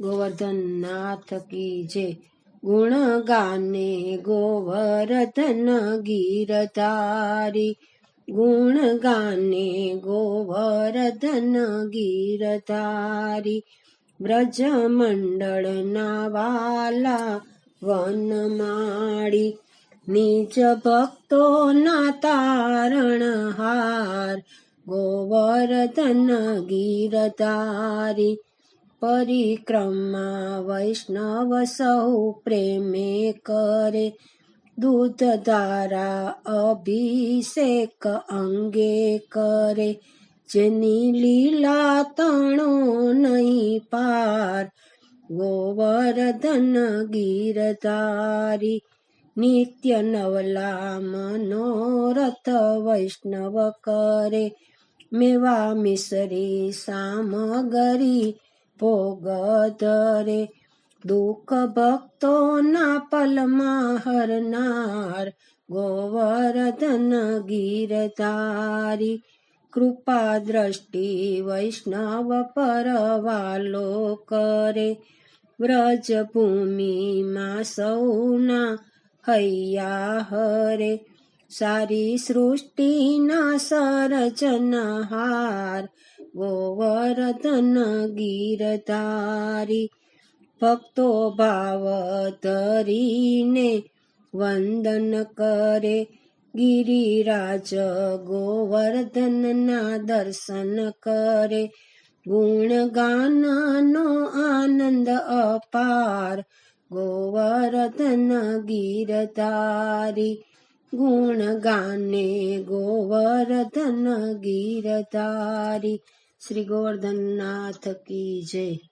ગોવર્ધનનાથ કી જય ગુણ ગાને ગોવર્ધન ગીરધારી. ગુણ ગાને ગોવર્ધન ગીરધારી. વ્રજ મંડળના વાલા વનમાળી. નીચ ભક્તોના તારણહાર ગોવર્ધન ગીરધારી. પરિક્રમા વૈષ્ણવ સૌ પ્રેમે કરે દૂધ ધારા અભિષેક અંગે કરે જેની લીલા તણો નહીં પાર ગોવર્ધન ગીરધારી નિત્ય નવલા મનોરથ વૈષ્ણવ કરે મેવા મિસરી સામગરી ભોગ ધરે દુઃખ ભક્તોના પલમાં હરનાર ગોવર્ધન ગીરધારી કૃપા દ્રષ્ટિ વૈષ્ણવ પરવાલો કરે વ્રજભૂમિમાં સૌના હૈયા હરે. સારી સૃષ્ટિના સરજનહાર ગોવર્ધન ગીરધારી ભક્તો ભાવ ધરીને વંદન કરે ગિરિરાજ ગોવર્ધનના દર્શન કરે ગુણગાનનો આનંદ અપાર ગોવર્ધન ગીરધારી ગુણ ગાને ગોવર્ધન ગીરધારી શ્રી ગોવર્ધનનાથ કી જય.